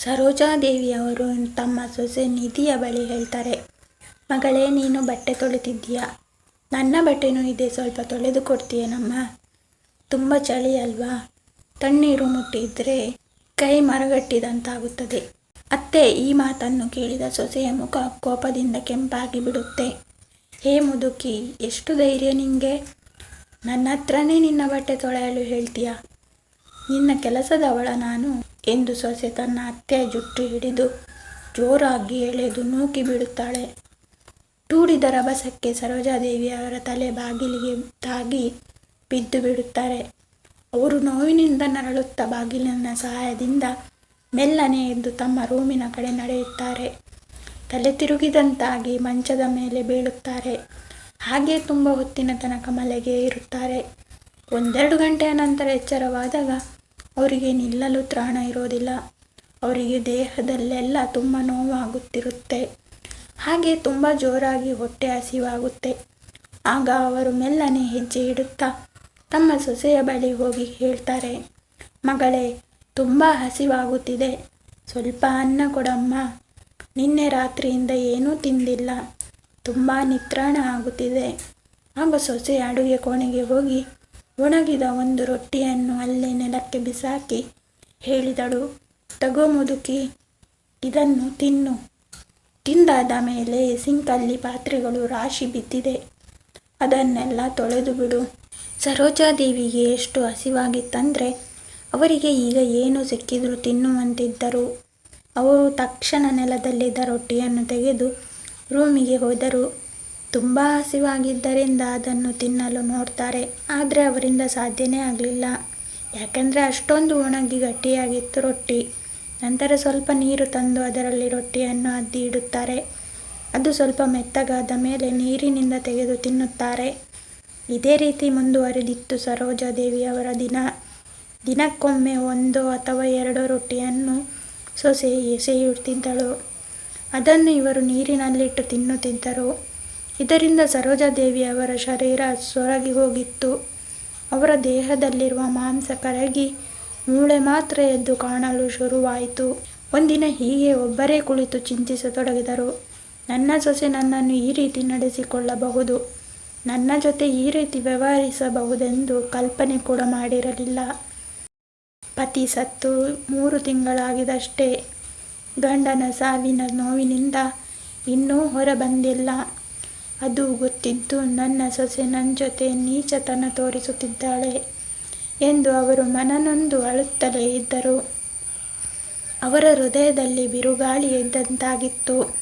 ಸರೋಜಾದೇವಿಯವರು ತಮ್ಮ ಸೊಸೆ ನಿಧಿಯ ಬಳಿ ಹೇಳ್ತಾರೆ, ಮಗಳೇ, ನೀನು ಬಟ್ಟೆ ತೊಳಿತಿದ್ದೀಯಾ ನನ್ನ ಬಟ್ಟೆನೂ ಇದೆ, ಸ್ವಲ್ಪ ತೊಳೆದು ಕೊಡ್ತೀಯನಮ್ಮ? ತುಂಬ ಚಳಿ ಅಲ್ವಾ? ತಣ್ಣೀರು ಮುಟ್ಟಿದ್ರೆ ಕೈ ಮರಗಟ್ಟಿದಂತಾಗುತ್ತದೆ. ಅತ್ತೆ ಈ ಮಾತನ್ನು ಕೇಳಿದ ಸೊಸೆಯ ಮುಖ ಕೋಪದಿಂದ ಕೆಂಪಾಗಿ ಬಿಡುತ್ತೆ. ಹೇ ಮುದುಕಿ, ಎಷ್ಟು ಧೈರ್ಯ ನಿಂಗೆ? ನನ್ನ ಹತ್ರನೇ ನಿನ್ನ ಬಟ್ಟೆ ತೊಳೆಯಲು ಹೇಳ್ತೀಯಾ? ನಿನ್ನ ಕೆಲಸದವಳ ನಾನು ಎಂದು ಸೊಸೆ ತನ್ನ ಅತ್ತೆ ಜುಟ್ಟು ಹಿಡಿದು ಜೋರಾಗಿ ಎಳೆದು ನೂಕಿ ಬಿಡುತ್ತಾಳೆ ಟೂಡಿದ ರಭಸಕ್ಕೆ ಸರೋಜಾದೇವಿಯವರ ತಲೆ ಬಾಗಿಲಿಗೆ ತಾಗಿ ಬಿದ್ದು ಬಿಡುತ್ತಾರೆ ಅವರು ನೋವಿನಿಂದ ನರಳುತ್ತಾ ಬಾಗಿಲಿನ ಸಹಾಯದಿಂದ ಮೆಲ್ಲನೆ ಎದ್ದು ತಮ್ಮ ರೂಮಿನ ಕಡೆ ನಡೆಯುತ್ತಾರೆ. ತಲೆ ತಿರುಗಿದಂತಾಗಿ ಮಂಚದ ಮೇಲೆ ಬೀಳುತ್ತಾರೆ. ಹಾಗೆ ತುಂಬ ಹೊತ್ತಿನ ತನಕ ಮಲೆಗೆ ಇರುತ್ತಾರೆ. ಒಂದೆರಡು ಗಂಟೆಯ ನಂತರ ಎಚ್ಚರವಾದಾಗ ಅವರಿಗೆ ನಿಲ್ಲಲು ತ್ರಾಣ ಇರೋದಿಲ್ಲ. ಅವರಿಗೆ ದೇಹದಲ್ಲೆಲ್ಲ ತುಂಬ ನೋವಾಗುತ್ತಿರುತ್ತೆ. ಹಾಗೆ ತುಂಬ ಜೋರಾಗಿ ಹೊಟ್ಟೆ ಹಸಿವಾಗುತ್ತೆ. ಆಗ ಅವರು ಮೆಲ್ಲನೆ ಹೆಜ್ಜೆ ಇಡುತ್ತಾ ತಮ್ಮ ಸೊಸೆಯ ಬಳಿ ಹೋಗಿ ಹೇಳ್ತಾರೆ, ಮಗಳೇ, ತುಂಬ ಹಸಿವಾಗುತ್ತಿದೆ. ಸ್ವಲ್ಪ ಅನ್ನ ಕೊಡಮ್ಮ. ನಿನ್ನೆ ರಾತ್ರಿಯಿಂದ ಏನೂ ತಿಂದಿಲ್ಲ. ತುಂಬ ನಿತ್ರಾಣ ಆಗುತ್ತಿದೆ. ಆಗ ಸೊಸೆ ಅಡುಗೆ ಕೋಣೆಗೆ ಹೋಗಿ ಒಣಗಿದ ಒಂದು ರೊಟ್ಟಿಯನ್ನು ಅಲ್ಲೇ ನೆಲಕ್ಕೆ ಬಿಸಾಕಿ ಹೇಳಿದಳು, ತಗೋ ಮುದುಕಿ, ಇದನ್ನು ತಿನ್ನು. ತಿಂದಾದ ಮೇಲೆ ಸಿಂಕಲ್ಲಿ ಪಾತ್ರೆಗಳು ರಾಶಿ ಬಿದ್ದಿದೆ. ಅದನ್ನೆಲ್ಲ ತೊಳೆದು ಬಿಡು. ಸರೋಜಾದೇವಿಗೆ ಎಷ್ಟು ಹಸಿವಾಗಿತ್ತಂದರೆ ಅವರಿಗೆ ಈಗ ಏನು ಸಿಕ್ಕಿದರೂ ತಿನ್ನುವಂತಿದ್ದರು. ಅವರು ತಕ್ಷಣ ನೆಲದಲ್ಲಿದ್ದ ರೊಟ್ಟಿಯನ್ನು ತೆಗೆದು ರೂಮಿಗೆ ಹೋದರು. ತುಂಬ ಹಸಿವಾಗಿದ್ದರಿಂದ ಅದನ್ನು ತಿನ್ನಲು ನೋಡ್ತಾರೆ. ಆದರೆ ಅವರಿಂದ ಸಾಧ್ಯನೇ ಆಗಲಿಲ್ಲ. ಯಾಕಂದರೆ ಅಷ್ಟೊಂದು ಒಣಗಿ ಗಟ್ಟಿಯಾಗಿತ್ತು ರೊಟ್ಟಿ. ನಂತರ ಸ್ವಲ್ಪ ನೀರು ತಂದು ಅದರಲ್ಲಿ ರೊಟ್ಟಿಯನ್ನು ಅದ್ದಿ ಇಡುತ್ತಾರೆ. ಅದು ಸ್ವಲ್ಪ ಮೆತ್ತಗಾದ ಮೇಲೆ ನೀರಿನಿಂದ ತೆಗೆದು ತಿನ್ನುತ್ತಾರೆ. ಇದೇ ರೀತಿ ಮುಂದುವರೆದಿತ್ತು ಸರೋಜಾದೇವಿಯವರ ದಿನ. ದಿನಕ್ಕೊಮ್ಮೆ ಒಂದು ಅಥವಾ ಎರಡು ರೊಟ್ಟಿಯನ್ನು ಸೊಸೆ ಎಸೆಯುತ್ತಿದ್ದಳು. ಅದನ್ನು ಇವರು ನೀರಿನಲ್ಲಿಟ್ಟು ತಿನ್ನುತ್ತಿದ್ದರು. ಇದರಿಂದ ಸರೋಜಾದೇವಿಯವರ ಶರೀರ ಸೊರಗಿ ಹೋಗಿತ್ತು. ಅವರ ದೇಹದಲ್ಲಿರುವ ಮಾಂಸ ಕರಗಿ ಮೂಳೆ ಮಾತ್ರ ಎದ್ದು ಕಾಣಲು ಶುರುವಾಯಿತು. ಒಂದಿನ ಹೀಗೆ ಒಬ್ಬರೇ ಕುಳಿತು ಚಿಂತಿಸತೊಡಗಿದರು. ನನ್ನ ಸೊಸೆ ನನ್ನನ್ನು ಈ ರೀತಿ ನಡೆಸಿಕೊಳ್ಳಬಹುದು. ನನ್ನ ಜೊತೆ ಈ ರೀತಿ ವ್ಯವಹರಿಸಬಹುದೆಂದು ಕಲ್ಪನೆ ಕೂಡ ಮಾಡಿರಲಿಲ್ಲ. ಪತಿ ಸತ್ತು ಮೂರು ತಿಂಗಳಾಗಿದಷ್ಟೇ. ಗಂಡನ ಸಾವಿನ ನೋವಿನಿಂದ ಇನ್ನೂ ಹೊರಬಂದಿಲ್ಲ ಅದು ಗೊತ್ತಿದ್ದು ನನ್ನ ಸೊಸೆ ನನ್ನ ಜೊತೆ ನೀಚತನ ತೋರಿಸುತ್ತಿದ್ದಾಳೆ ಎಂದು ಅವರು ಮನನೊಂದು ಅಳುತ್ತಲೇ ಇದ್ದರು. ಅವರ ಹೃದಯದಲ್ಲಿ ಬಿರುಗಾಳಿ ಎದ್ದಂತಾಗಿತ್ತು.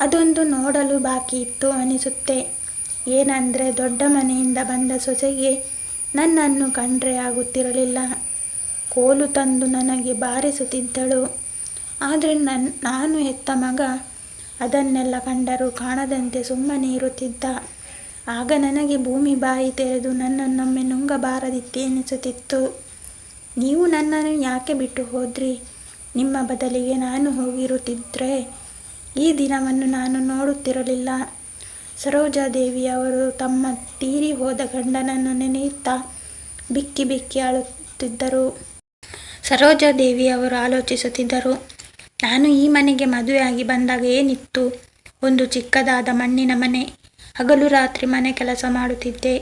ಅದೊಂದು ನೋಡಲು ಬಾಕಿ ಇತ್ತು ಅನಿಸುತ್ತೆ. ಏನಂದರೆ ದೊಡ್ಡ ಮನೆಯಿಂದ ಬಂದ ಸೊಸೆಗೆ ನನ್ನನ್ನು ಕಂಡ್ರೆ ಆಗುತ್ತಿರಲಿಲ್ಲ. ಕೋಲು ತಂದು ನನಗೆ ಬಾರಿಸುತ್ತಿದ್ದಳು. ಆದರೆ ನನ್ನ ನಾನು ಹೆತ್ತ ಮಗ ಅದನ್ನೆಲ್ಲ ಕಂಡರೂ ಕಾಣದಂತೆ ಸುಮ್ಮನೆ ಇರುತ್ತಿದ್ದ. ಆಗ ನನಗೆ ಭೂಮಿ ಬಾಯಿ ತೆರೆದು ನನ್ನನ್ನೊಮ್ಮೆ ನುಂಗಬಾರದಿತ್ತೆ ಎನಿಸುತ್ತಿತ್ತು. ನೀವು ನನ್ನನ್ನು ಯಾಕೆ ಬಿಟ್ಟು ಹೋದ್ರಿ? ನಿಮ್ಮ ಬದಲಿಗೆ ನಾನು ಹೋಗಿರುತ್ತಿದ್ದರೆ ಈ ದಿನವನ್ನು ನಾನು ನೋಡುತ್ತಿರಲಿಲ್ಲ. ಸರೋಜಾದೇವಿಯವರು ತಮ್ಮ ತೀರಿ ಹೋದ ಗಂಡನನ್ನು ನೆನೆಯುತ್ತಾ ಬಿಕ್ಕಿ ಬಿಕ್ಕಿ ಆಳುತ್ತಿದ್ದರು ಸರೋಜಾದೇವಿಯವರು ಆಲೋಚಿಸುತ್ತಿದ್ದರು. ನಾನು ಈ ಮನೆಗೆ ಮದುವೆಯಾಗಿ ಬಂದಾಗ ಏನಿತ್ತು? ಒಂದು ಚಿಕ್ಕದಾದ ಮಣ್ಣಿನ ಮನೆ. ಹಗಲು ರಾತ್ರಿ ಮನೆ ಕೆಲಸ ಮಾಡುತ್ತಿದ್ದೆ.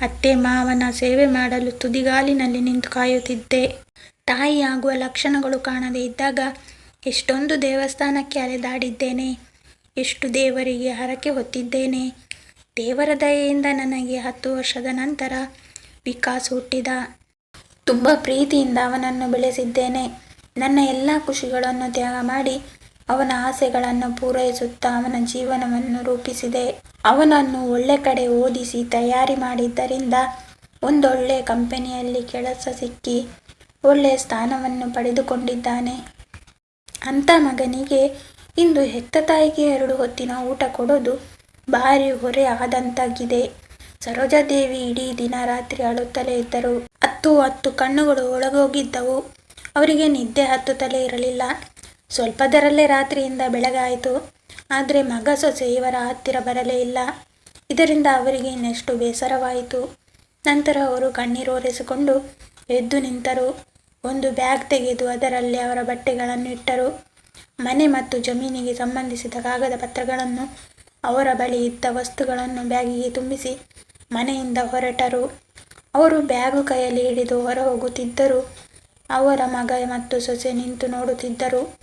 ಅತ್ತೆ, ಮಾವನ ಸೇವೆ ಮಾಡಲು ತುದಿಗಾಲಿನಲ್ಲಿ ನಿಂತು ಕಾಯುತ್ತಿದ್ದೆ. ತಾಯಿ ಆಗುವ ಲಕ್ಷಣಗಳು ಕಾಣದೇ ಇದ್ದಾಗ ಎಷ್ಟೊಂದು ದೇವಸ್ಥಾನಕ್ಕೆ ಅಲೆದಾಡಿದ್ದೇನೆ. ಎಷ್ಟು ದೇವರಿಗೆ ಹರಕೆ ಹೊತ್ತಿದ್ದೇನೆ. ದೇವರ ದಯೆಯಿಂದ ನನಗೆ ಹತ್ತು ವರ್ಷದ ನಂತರ ವಿಕಾಸ್ ಹುಟ್ಟಿದ. ತುಂಬ ಪ್ರೀತಿಯಿಂದ ಅವನನ್ನು ಬೆಳೆಸಿದ್ದೇನೆ. ನನ್ನ ಎಲ್ಲ ಖುಷಿಗಳನ್ನು ತ್ಯಾಗ ಮಾಡಿ ಅವನ ಆಸೆಗಳನ್ನು ಪೂರೈಸುತ್ತಾ ಅವನ ಜೀವನವನ್ನು ರೂಪಿಸಿದೆ. ಅವನನ್ನು ಒಳ್ಳೆ ಕಡೆ ಓದಿಸಿ ತಯಾರಿ ಮಾಡಿದ್ದರಿಂದ ಒಂದೊಳ್ಳೆ ಕಂಪನಿಯಲ್ಲಿ ಕೆಲಸ ಸಿಕ್ಕಿ ಒಳ್ಳೆಯ ಸ್ಥಾನವನ್ನು ಪಡೆದುಕೊಂಡಿದ್ದಾನೆ. ಅಂಥ ಮಗನಿಗೆ ಇಂದು ಹೆತ್ತ ತಾಯಿಗೆ ಎರಡು ಹೊತ್ತಿನ ಊಟ ಕೊಡೋದು ಭಾರಿ ಹೊರೆ ಆದಂತಾಗಿದೆ. ಸರೋಜಾದೇವಿ ಇಡೀ ದಿನ ರಾತ್ರಿ ಅಳುತ್ತಲೇ ಇದ್ದರು. ಹತ್ತು ಹತ್ತು ಕಣ್ಣುಗಳು ಒಳಗೋಗಿದ್ದವು. ಅವರಿಗೆ ನಿದ್ದೆ ಹತ್ತುತ್ತಲೇ ಇರಲಿಲ್ಲ. ಸ್ವಲ್ಪದರಲ್ಲೇ ರಾತ್ರಿಯಿಂದ ಬೆಳಗಾಯಿತು. ಆದರೆ ಮಗ ಸೊಸೆ ಇವರ ಹತ್ತಿರ ಬರಲೇ ಇಲ್ಲ. ಇದರಿಂದ ಅವರಿಗೆ ಇನ್ನೆಷ್ಟು ಬೇಸರವಾಯಿತು. ನಂತರ ಅವರು ಕಣ್ಣೀರೋರೆಸಿಕೊಂಡು ಎದ್ದು ನಿಂತರು. ಒಂದು ಬ್ಯಾಗ್ ತೆಗೆದು ಅದರಲ್ಲಿ ಅವರ ಬಟ್ಟೆಗಳನ್ನು ಇಟ್ಟರು. ಮನೆ ಮತ್ತು ಜಮೀನಿಗೆ ಸಂಬಂಧಿಸಿದ ಕಾಗದ ಪತ್ರಗಳನ್ನು ಅವರ ಬಳಿ ಇದ್ದ ವಸ್ತುಗಳನ್ನು ಬ್ಯಾಗಿಗೆ ತುಂಬಿಸಿ ಮನೆಯಿಂದ ಹೊರಟರು. ಅವರು ಬ್ಯಾಗು ಕೈಯಲ್ಲಿ ಹಿಡಿದು ಹೊರ ಹೋಗುತ್ತಿದ್ದರು ಅವರ ಮಗ ಮತ್ತು ಸೊಸೆ ನಿಂತು ನೋಡುತ್ತಿದ್ದರು.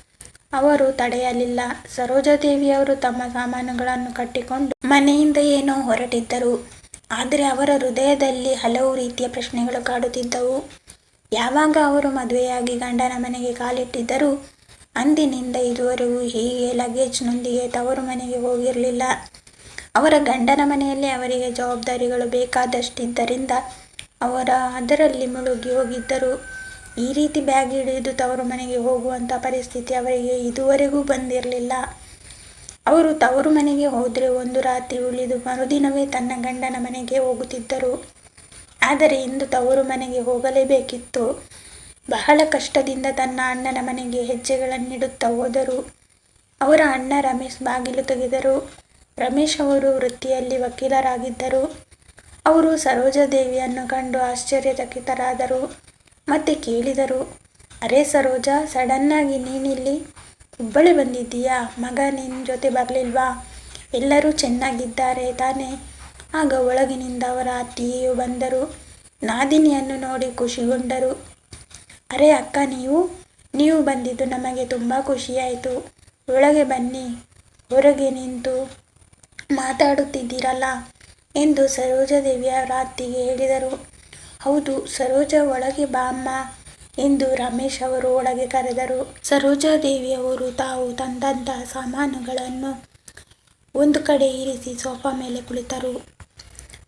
ಅವರು ತಡೆಯಲಿಲ್ಲ. ಸರೋಜಾದೇವಿಯವರು ತಮ್ಮ ಸಾಮಾನುಗಳನ್ನು ಕಟ್ಟಿಕೊಂಡು ಮನೆಯಿಂದ ಏನೋ ಹೊರಟಿದ್ದರು. ಆದರೆ ಅವರ ಹೃದಯದಲ್ಲಿ ಹಲವು ರೀತಿಯ ಪ್ರಶ್ನೆಗಳು ಕಾಡುತ್ತಿದ್ದವು. ಯಾವಾಗ ಅವರು ಮದುವೆಯಾಗಿ ಗಂಡನ ಮನೆಗೆ ಕಾಲಿಟ್ಟಿದ್ದರು? ಅಂದಿನಿಂದ ಇದುವರೆಗೂ ಹೀಗೆ ಲಗೇಜ್ನೊಂದಿಗೆ ತವರು ಮನೆಗೆ ಹೋಗಿರಲಿಲ್ಲ. ಅವರ ಗಂಡನ ಮನೆಯಲ್ಲಿ ಅವರಿಗೆ ಜವಾಬ್ದಾರಿಗಳು ಬೇಕಾದಷ್ಟಿದ್ದರಿಂದ ಅವರ ಅದರಲ್ಲಿ ಮುಳುಗಿ ಹೋಗಿದ್ದರು. ಈ ರೀತಿ ಬ್ಯಾಗ್ ಹಿಡಿದು ತವರು ಮನೆಗೆ ಹೋಗುವಂಥ ಪರಿಸ್ಥಿತಿ ಅವರಿಗೆ ಇದುವರೆಗೂ ಬಂದಿರಲಿಲ್ಲ. ಅವರು ತವರು ಮನೆಗೆ ಹೋದರೆ ಒಂದು ರಾತ್ರಿ ಉಳಿದು ಮರುದಿನವೇ ತನ್ನ ಗಂಡನ ಮನೆಗೆ ಹೋಗುತ್ತಿದ್ದರು. ಆದರೆ ಇಂದು ತವರು ಮನೆಗೆ ಹೋಗಲೇಬೇಕಿತ್ತು. ಬಹಳ ಕಷ್ಟದಿಂದ ತನ್ನ ಅಣ್ಣನ ಮನೆಗೆ ಹೆಜ್ಜೆಗಳನ್ನಿಡುತ್ತಾ ಹೋದರು. ಅವರ ಅಣ್ಣ ರಮೇಶ್ ಬಾಗಿಲು ತೆಗೆದರು. ರಮೇಶ್ ಅವರು ವೃತ್ತಿಯಲ್ಲಿ ವಕೀಲರಾಗಿದ್ದರು. ಅವರು ಸರೋಜಾದೇವಿಯನ್ನು ಕಂಡು ಆಶ್ಚರ್ಯಚಕಿತರಾದರು. ಮತ್ತೆ ಕೇಳಿದರು, ಅರೆ ಸರೋಜ, ಸಡನ್ನಾಗಿ ನೀನಿಲ್ಲಿ ಹುಬ್ಬಳ್ಳಿ ಬಂದಿದ್ದೀಯಾ? ಮಗ ನಿನ್ನ ಜೊತೆ ಬರಲಿಲ್ವಾ? ಎಲ್ಲರೂ ಚೆನ್ನಾಗಿದ್ದಾರೆ ತಾನೇ? ಆಗ ಒಳಗಿನಿಂದ ಅವರ ಅತ್ತಿಗೆಯು ಬಂದರು. ನಾದಿನಿಯನ್ನು ನೋಡಿ ಖುಷಿಗೊಂಡರು. ಅರೆ ಅಕ್ಕ, ನೀವು? ನೀವು ಬಂದಿದ್ದು ನಮಗೆ ತುಂಬ ಖುಷಿಯಾಯಿತು. ಒಳಗೆ ಬನ್ನಿ. ಹೊರಗೆ ನಿಂತು ಮಾತಾಡುತ್ತಿದ್ದೀರಲ್ಲ? ಎಂದು ಸರೋಜಾದೇವಿಯವರ ಅತ್ತಿಗೆ ಹೇಳಿದರು. ಹೌದು, ಸರೋಜ ಒಳಗೆ ಬಾ ಅಮ್ಮ ಎಂದು ರಮೇಶ್ ಅವರು ಒಳಗೆ ಕರೆದರು. ಸರೋಜಾದೇವಿಯವರು ತಾವು ತಂದಂತಹ ಸಾಮಾನುಗಳನ್ನು ಒಂದು ಕಡೆ ಇರಿಸಿ ಸೋಫಾ ಮೇಲೆ ಕುಳಿತರು.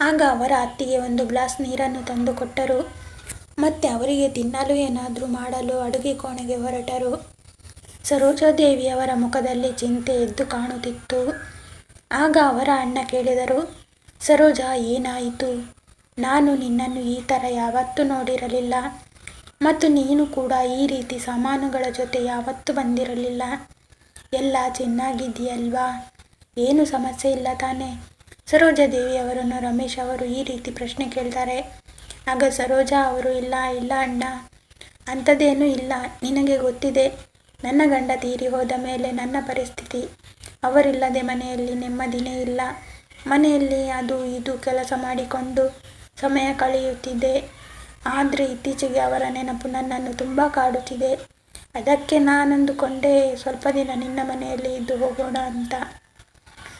ಆಗ ಅವರ ಅತ್ತಿಗೆ ಒಂದು ಗ್ಲಾಸ್ ನೀರನ್ನು ತಂದು ಕೊಟ್ಟರು. ಮತ್ತೆ ಅವರಿಗೆ ತಿನ್ನಲು ಏನಾದರೂ ಮಾಡಲು ಅಡುಗೆ ಕೋಣೆಗೆ ಹೊರಟರು. ಸರೋಜಾದೇವಿಯವರ ಮುಖದಲ್ಲಿ ಚಿಂತೆ ಎದ್ದು ಕಾಣುತ್ತಿತ್ತು. ಆಗ ಅವರ ಅಣ್ಣ ಕೇಳಿದರು, ಸರೋಜಾ, ಏನಾಯಿತು? ನಾನು ನಿನ್ನನ್ನು ಈ ಥರ ಯಾವತ್ತೂ ನೋಡಿರಲಿಲ್ಲ. ಮತ್ತು ನೀನು ಕೂಡ ಈ ರೀತಿ ಸಾಮಾನುಗಳ ಜೊತೆ ಯಾವತ್ತೂ ಬಂದಿರಲಿಲ್ಲ. ಎಲ್ಲ ಚೆನ್ನಾಗಿದೆಯಲ್ವಾ ಏನು ಸಮಸ್ಯೆ ಇಲ್ಲ ತಾನೇ? ಸರೋಜಾದೇವಿ ಅವರನ್ನು ರಮೇಶ್ ಅವರು ಈ ರೀತಿ ಪ್ರಶ್ನೆ ಕೇಳ್ತಾರೆ. ಆಗ ಸರೋಜಾ ಅವರು, ಇಲ್ಲ ಇಲ್ಲ ಅಣ್ಣ. ಅಂಥದ್ದೇನೂ ಇಲ್ಲ. ನಿನಗೆ ಗೊತ್ತಿದೆ, ನನ್ನ ಗಂಡ ತೀರಿ ಹೋದ ಮೇಲೆ ನನ್ನ ಪರಿಸ್ಥಿತಿ. ಅವರಿಲ್ಲದೆ ಮನೆಯಲ್ಲಿ ನೆಮ್ಮದಿನೇ ಇಲ್ಲ. ಮನೆಯಲ್ಲಿ ಅದು ಇದು ಕೆಲಸ ಮಾಡಿಕೊಂಡು ಸಮಯ ಕಳೆಯುತ್ತಿದ್ದೆ ಆದರೆ ಇತ್ತೀಚೆಗೆ ಅವರ ನೆನಪು ನನ್ನನ್ನು ತುಂಬ ಕಾಡುತ್ತಿದೆ. ಅದಕ್ಕೆ ನಾನಂದುಕೊಂಡೆ ಸ್ವಲ್ಪ ದಿನ ನಿನ್ನ ಮನೆಯಲ್ಲಿ ಇದ್ದು ಹೋಗೋಣ ಅಂತ.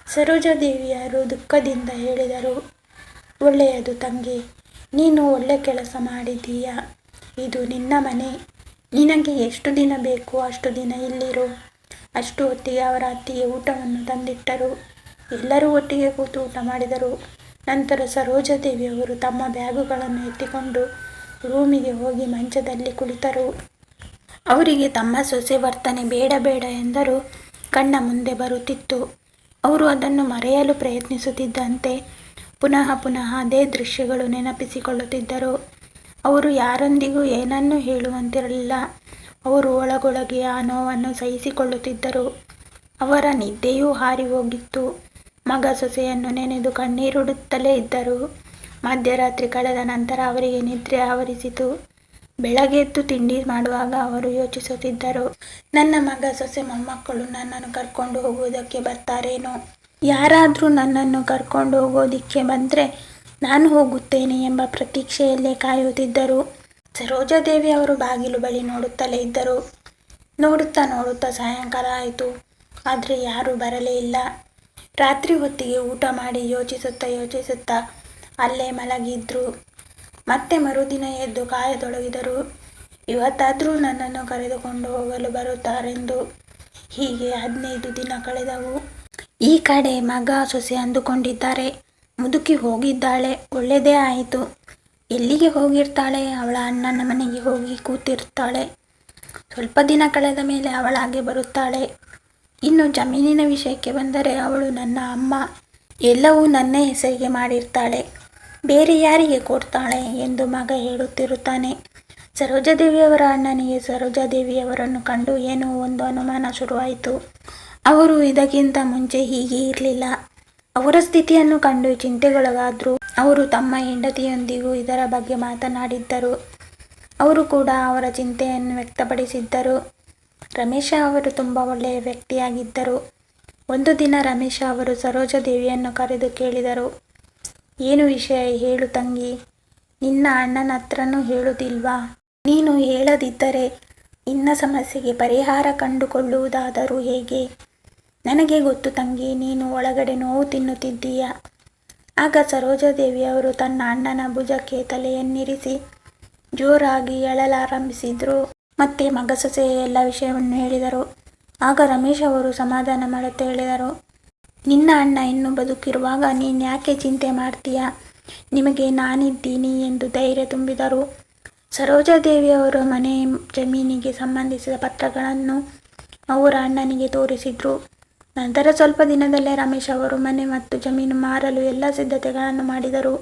ಸರೋಜಾದೇವಿಯರು ದುಃಖದಿಂದ ಹೇಳಿದರು, ಒಳ್ಳೆಯದು ತಂಗಿ, ನೀನು ಒಳ್ಳೆ ಕೆಲಸ ಮಾಡಿದ್ದೀಯ. ಇದು ನಿನ್ನ ಮನೆ. ನಿನಗೆ ಎಷ್ಟು ದಿನ ಬೇಕು ಅಷ್ಟು ದಿನ ಇಲ್ಲಿರು. ಅಷ್ಟು ಹೊತ್ತಿಗೆ ಅವರ ಅತ್ತಿಗೆ ಊಟವನ್ನು ತಂದಿಟ್ಟರು. ಎಲ್ಲರೂ ಒಟ್ಟಿಗೆ ಕೂತು ಊಟ ಮಾಡಿದರು. ನಂತರ ಸರೋಜಾದೇವಿಯವರು ತಮ್ಮ ಬ್ಯಾಗುಗಳನ್ನು ಎತ್ತಿಕೊಂಡು ರೂಮಿಗೆ ಹೋಗಿ ಮಂಚದಲ್ಲಿ ಕುಳಿತರು. ಅವರಿಗೆ, ತಮ್ಮ ಸೊಸೆ ವರ್ತನೆ ಬೇಡ ಬೇಡ ಎಂದರೂ. ಕಣ್ಣ ಮುಂದೆ ಬರುತ್ತಿತ್ತು. ಅವರು ಅದನ್ನು ಮರೆಯಲು ಪ್ರಯತ್ನಿಸುತ್ತಿದ್ದಂತೆ ಪುನಃ ಪುನಃ ಅದೇ ದೃಶ್ಯಗಳು ನೆನಪಿಸಿಕೊಳ್ಳುತ್ತಿದ್ದರು. ಅವರು ಯಾರೊಂದಿಗೂ ಏನನ್ನೂ ಹೇಳುವಂತಿರಲಿಲ್ಲ. ಅವರು ಒಳಗೊಳಗೆ ಆ ನೋವನ್ನು ಸಹಿಸಿಕೊಳ್ಳುತ್ತಿದ್ದರು. ಅವರ ನಿದ್ದೆಯೂ ಹಾರಿ ಹೋಗಿತ್ತು. ಮಗ ಸೊಸೆಯನ್ನು ನೆನೆದು ಕಣ್ಣೀರುಡುತ್ತಲೇ ಇದ್ದರು. ಮಧ್ಯರಾತ್ರಿ ಕಳೆದ ನಂತರ ಅವರಿಗೆ ನಿದ್ರೆ ಆವರಿಸಿತು. ಬೆಳಗ್ಗೆ ಎದ್ದು ತಿಂಡಿ ಮಾಡುವಾಗ ಅವರು ಯೋಚಿಸುತ್ತಿದ್ದರು, ನನ್ನ ಮಗ ಸೊಸೆ ಮೊಮ್ಮಕ್ಕಳು ನನ್ನನ್ನು ಕರ್ಕೊಂಡು ಹೋಗುವುದಕ್ಕೆ ಬರ್ತಾರೇನೋ? ಯಾರಾದರೂ ನನ್ನನ್ನು ಕರ್ಕೊಂಡು ಹೋಗೋದಿಕ್ಕೆ ಬಂದರೆ ನಾನು ಹೋಗುತ್ತೇನೆ ಎಂಬ ಪ್ರತೀಕ್ಷೆಯಲ್ಲೇ ಕಾಯುತ್ತಿದ್ದರು. ಸರೋಜಾದೇವಿ ಅವರು ಬಾಗಿಲು ಬಳಿ ನೋಡುತ್ತಲೇ ಇದ್ದರು. ನೋಡುತ್ತಾ ನೋಡುತ್ತಾ ಸಾಯಂಕಾಲ ಆಯಿತು. ಆದರೆ ಯಾರೂ ಬರಲೇ ಇಲ್ಲ. ರಾತ್ರಿ ಹೊತ್ತಿಗೆ ಊಟ ಮಾಡಿ ಯೋಚಿಸುತ್ತಾ ಯೋಚಿಸುತ್ತಾ ಅಲ್ಲೇ ಮಲಗಿದ್ರು. ಮತ್ತೆ ಮರುದಿನ ಎದ್ದು ಕಾಯತೊಡಗಿದರು. ಇವತ್ತಾದರೂ ನನ್ನನ್ನು ಕರೆದುಕೊಂಡು ಹೋಗಲು ಬರುತ್ತಾರೆಂದು. ಹೀಗೆ ಹದಿನೈದು ದಿನ ಕಳೆದವು. ಈ ಕಡೆ ಮಗ ಸೊಸೆ ಅಂದುಕೊಂಡಿದ್ದಾರೆ. ಮುದುಕಿ ಹೋಗಿದ್ದಾಳೆ. ಒಳ್ಳೆಯದೇ ಆಯಿತು. ಎಲ್ಲಿಗೆ ಹೋಗಿರ್ತಾಳೆ? ಅವಳ ಅಣ್ಣನ ಮನೆಗೆ ಹೋಗಿ ಕೂತಿರ್ತಾಳೆ. ಸ್ವಲ್ಪ ದಿನ ಕಳೆದ ಮೇಲೆ ಅವಳಾಗೆ ಬರುತ್ತಾಳೆ. ಇನ್ನು ಜಮೀನಿನ ವಿಷಯಕ್ಕೆ ಬಂದರೆ ಅವಳು ನನ್ನ ಅಮ್ಮ. ಎಲ್ಲವೂ ನನ್ನ ಹೆಸರಿಗೆ ಮಾಡಿರ್ತಾಳೆ. ಬೇರೆ ಯಾರಿಗೆ ಕೊಡ್ತಾಳೆ ಎಂದು ಮಗ ಹೇಳುತ್ತಿರುತ್ತಾನೆ. ಸರೋಜಾದೇವಿಯವರ ಅಣ್ಣನಿಗೆ ಸರೋಜಾದೇವಿಯವರನ್ನು ಕಂಡು ಏನೋ ಒಂದು ಅನುಮಾನ ಶುರುವಾಯಿತು. ಅವರು ಇದಕ್ಕಿಂತ ಮುಂಚೆ ಹೀಗೆ ಇರಲಿಲ್ಲ. ಅವರ ಸ್ಥಿತಿಯನ್ನು ಕಂಡು ಚಿಂತೆಗೊಳಗಾದ್ರು. ಅವರು ತಮ್ಮ ಹೆಂಡತಿಯೊಂದಿಗೂ ಇದರ ಬಗ್ಗೆ ಮಾತನಾಡಿದ್ದರು. ಅವರು ಕೂಡ ಅವರ ಚಿಂತೆಯನ್ನು ವ್ಯಕ್ತಪಡಿಸಿದ್ದರು. ರಮೇಶ ಅವರು ತುಂಬ ಒಳ್ಳೆಯ ವ್ಯಕ್ತಿಯಾಗಿದ್ದರು. ಒಂದು ದಿನ ರಮೇಶ ಅವರು ಸರೋಜ ದೇವಿಯನ್ನು ಕರೆದು ಕೇಳಿದರು, ಏನು ವಿಷಯ ಹೇಳು ತಂಗಿ, ನಿನ್ನ ಅಣ್ಣನ ಹತ್ರನೂ ಹೇಳುವುದಿಲ್ವಾ ನೀನು ಹೇಳದಿದ್ದರೆ ಇನ್ನ ಸಮಸ್ಯೆಗೆ ಪರಿಹಾರ ಕಂಡುಕೊಳ್ಳುವುದಾದರೂ ಹೇಗೆ? ನನಗೆ ಗೊತ್ತು ತಂಗಿ, ನೀನು ಒಳಗಡೆ ನೋವು ತಿನ್ನುತ್ತಿದ್ದೀಯ? ಆಗ ಸರೋಜಾದೇವಿಯವರು ತನ್ನ ಅಣ್ಣನ ಭುಜಕ್ಕೆ ತಲೆಯನ್ನಿರಿಸಿ ಜೋರಾಗಿ ಎಳಲಾರಂಭಿಸಿದ್ರು ಮತ್ತೆ ಮಗ ಸೊಸೆಯ ಎಲ್ಲ ವಿಷಯವನ್ನು ಹೇಳಿದರು. ಆಗ ರಮೇಶ್ ಅವರು ಸಮಾಧಾನ ಮಾಡುತ್ತಾ ಹೇಳಿದರು, ನಿನ್ನ ಅಣ್ಣ ಇನ್ನೂ ಬದುಕಿರುವಾಗ ನೀನು ಯಾಕೆ ಚಿಂತೆ ಮಾಡ್ತೀಯ? ನಿಮಗೆ ನಾನಿದ್ದೀನಿ ಎಂದು ಧೈರ್ಯ ತುಂಬಿದರು. ಸರೋಜಾದೇವಿಯವರು ಮನೆ ಜಮೀನಿಗೆ ಸಂಬಂಧಿಸಿದ ಪತ್ರಗಳನ್ನು ಅವರ ಅಣ್ಣನಿಗೆ ತೋರಿಸಿದ್ರು. ನಂತರ ಸ್ವಲ್ಪ ದಿನದಲ್ಲೇ ರಮೇಶ್ ಅವರು ಮನೆ ಮತ್ತು ಜಮೀನು ಮಾರಲು ಎಲ್ಲ ಸಿದ್ಧತೆಗಳನ್ನು ಮಾಡಿದರು.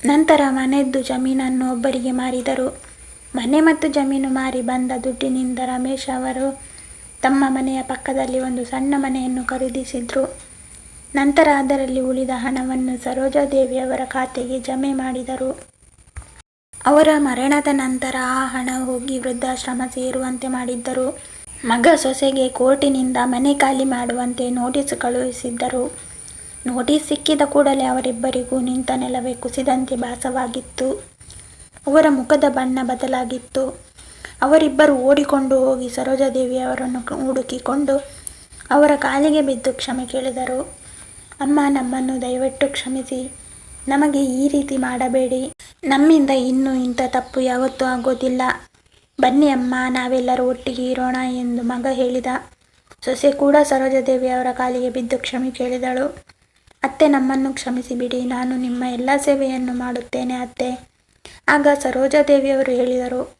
ನಂತರ ಮನೆದ್ದು ಜಮೀನನ್ನು ಒಬ್ಬರಿಗೆ ಮಾರಿದರು. ಮನೆ ಮತ್ತು ಜಮೀನು ಮಾರಿ ಬಂದ ದುಡ್ಡಿನಿಂದ ರಮೇಶ್ ಅವರು ತಮ್ಮ ಮನೆಯ ಪಕ್ಕದಲ್ಲಿ ಒಂದು ಸಣ್ಣ ಮನೆಯನ್ನು ಖರೀದಿಸಿದ್ರು. ನಂತರ ಅದರಲ್ಲಿ ಉಳಿದ ಹಣವನ್ನು ಸರೋಜಾದೇವಿಯವರ ಖಾತೆಗೆ ಜಮೆ ಮಾಡಿದರು. ಅವರ ಮರಣದ ನಂತರ ಆ ಹಣ ಹೋಗಿ ವೃದ್ಧಾಶ್ರಮ ಸೇರುವಂತೆ ಮಾಡಿದ್ದರು. ಮಗ ಸೊಸೆಗೆ ಕೋರ್ಟಿನಿಂದ ಮನೆ ಖಾಲಿ ಮಾಡುವಂತೆ ನೋಟಿಸ್ ಕಳುಹಿಸಿದ್ದರು. ನೋಟಿಸ್ ಸಿಕ್ಕಿದ ಕೂಡಲೇ ಅವರಿಬ್ಬರಿಗೂ ನಿಂತ ನೆಲವೇ ಕುಸಿದಂತೆ ಭಾಸವಾಗಿತ್ತು. ಅವರ ಮುಖದ ಬಣ್ಣ ಬದಲಾಗಿತ್ತು. ಅವರಿಬ್ಬರು ಓಡಿಕೊಂಡು ಹೋಗಿ ಸರೋಜಾದೇವಿಯವರನ್ನು ಹುಡುಕಿಕೊಂಡು ಅವರ ಕಾಲಿಗೆ ಬಿದ್ದು ಕ್ಷಮೆ ಕೇಳಿದರು. ಅಮ್ಮ, ನಮ್ಮನ್ನು ದಯವಿಟ್ಟು ಕ್ಷಮಿಸಿ. ನಮಗೆ ಈ ರೀತಿ ಮಾಡಬೇಡಿ. ನಮ್ಮಿಂದ ಇನ್ನೂ ಇಂಥ ತಪ್ಪು ಯಾವತ್ತೂ ಆಗೋದಿಲ್ಲ. ಬನ್ನಿ ಅಮ್ಮ, ನಾವೆಲ್ಲರೂ ಒಟ್ಟಿಗೆ ಇರೋಣ ಎಂದು ಮಗ ಹೇಳಿದ. ಸೊಸೆ ಕೂಡ ಸರೋಜಾದೇವಿ ಅವರ ಕಾಲಿಗೆ ಬಿದ್ದು ಕ್ಷಮೆ ಕೇಳಿದಳು. ಅತ್ತೆ, ನಮ್ಮನ್ನು ಕ್ಷಮಿಸಿ ಬಿಡಿ ನಾನು ನಿಮ್ಮ ಎಲ್ಲ ಸೇವೆಯನ್ನು ಮಾಡುತ್ತೇನೆ, ಅತ್ತೆ. ಆಗ ಸರೋಜಾದೇವಿಯವರು ಹೇಳಿದರು,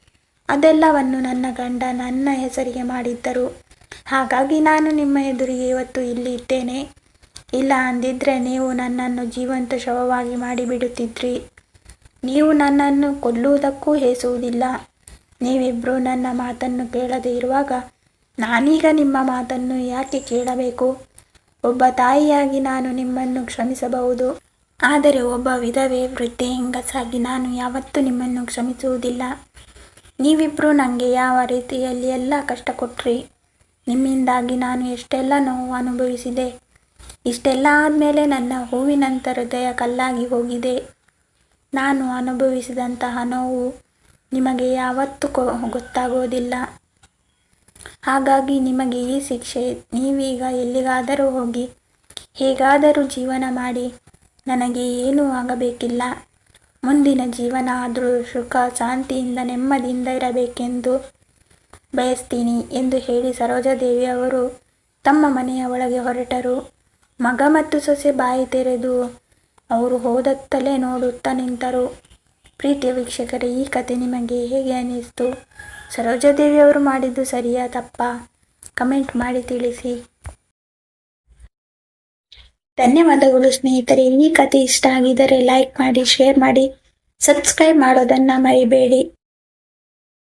ಅದೆಲ್ಲವನ್ನು ನನ್ನ ಗಂಡ ನನ್ನ ಹೆಸರಿಗೆ ಮಾಡಿದ್ದರು. ಹಾಗಾಗಿ ನಾನು ನಿಮ್ಮ ಎದುರಿಗೆ ಇವತ್ತು ಇಲ್ಲಿ ಇದ್ದೇನೆ. ಇಲ್ಲ ಅಂದಿದ್ರೆ ನೀವು ನನ್ನನ್ನು ಜೀವಂತ ಶವವಾಗಿ ಮಾಡಿಬಿಡುತ್ತಿದ್ರಿ. ನೀವು ನನ್ನನ್ನು ಕೊಲ್ಲುವುದಕ್ಕೂ ಹೇಸುವುದಿಲ್ಲ. ನೀವಿಬ್ಬರು ನನ್ನ ಮಾತನ್ನು ಕೇಳದೇ ಇರುವಾಗ ನಾನೀಗ ನಿಮ್ಮ ಮಾತನ್ನು ಯಾಕೆ ಕೇಳಬೇಕು? ಒಬ್ಬ ತಾಯಿಯಾಗಿ ನಾನು ನಿಮ್ಮನ್ನು ಕ್ಷಮಿಸಬಹುದು. ಆದರೆ ಒಬ್ಬ ವಿಧವೆ ವೃದ್ಧೆ ಹೆಂಗಸಾಗಿ ನಾನು ಯಾವತ್ತೂ ನಿಮ್ಮನ್ನು ಕ್ಷಮಿಸುವುದಿಲ್ಲ. ನೀವಿಬ್ಬರೂ ನನಗೆ ಯಾವ ರೀತಿಯಲ್ಲಿ ಎಲ್ಲ ಕಷ್ಟ ಕೊಟ್ರಿ? ನಿಮ್ಮಿಂದಾಗಿ ನಾನು ಎಷ್ಟೆಲ್ಲ ನೋವು ಅನುಭವಿಸಿದೆ. ಇಷ್ಟೆಲ್ಲ ಆದಮೇಲೆ ನನ್ನ ಹೂವಿನಂಥ ಹೃದಯ ಕಲ್ಲಾಗಿ ಹೋಗಿದೆ. ನಾನು ಅನುಭವಿಸಿದಂತಹ ನೋವು ನಿಮಗೆ ಯಾವತ್ತೂ ಗೊತ್ತಾಗೋದಿಲ್ಲ. ಹಾಗಾಗಿ ನಿಮಗೆ ಈ ಶಿಕ್ಷೆ, ನೀವೀಗ ಎಲ್ಲಿಗಾದರೂ ಹೋಗಿ ಹೇಗಾದರೂ ಜೀವನ ಮಾಡಿ. ನನಗೆ ಏನೂ ಆಗಬೇಕಿಲ್ಲ. ಮುಂದಿನ ಜೀವನ ಆದರೂ ಸುಖ, ಶಾಂತಿಯಿಂದ, ನೆಮ್ಮದಿಯಿಂದ ಇರಬೇಕೆಂದು ಬಯಸ್ತೀನಿ ಎಂದು ಹೇಳಿ ಸರೋಜಾದೇವಿ ಅವರು ತಮ್ಮ ಮನೆಯ ಒಳಗೆ ಹೊರಟರು. ಮಗ ಮತ್ತು ಸೊಸೆ ಬಾಯಿ ತೆರೆದು ಅವರು ಹೋದತ್ತಲೇ ನೋಡುತ್ತಾ ನಿಂತರು. ಪ್ರೀತಿಯ ವೀಕ್ಷಕರೇ, ಈ ಕತೆ ನಿಮಗೆ ಹೇಗೆ ಅನ್ನಿಸ್ತು ಸರೋಜಾದೇವಿ ಅವರು ಮಾಡಿದ್ದು ಸರಿಯಾ ತಪ್ಪಾ? ಕಮೆಂಟ್ ಮಾಡಿ ತಿಳಿಸಿ. ಧನ್ಯವಾದಗಳು ಸ್ನೇಹಿತರೆ. ಈ ಕತೆ ಇಷ್ಟ ಆಗಿದ್ದರೆ ಲೈಕ್ ಮಾಡಿ ಶೇರ್ ಮಾಡಿ ಸಬ್ಸ್ಕ್ರೈಬ್ ಮಾಡೋದನ್ನು ಮರಿಬೇಡಿ.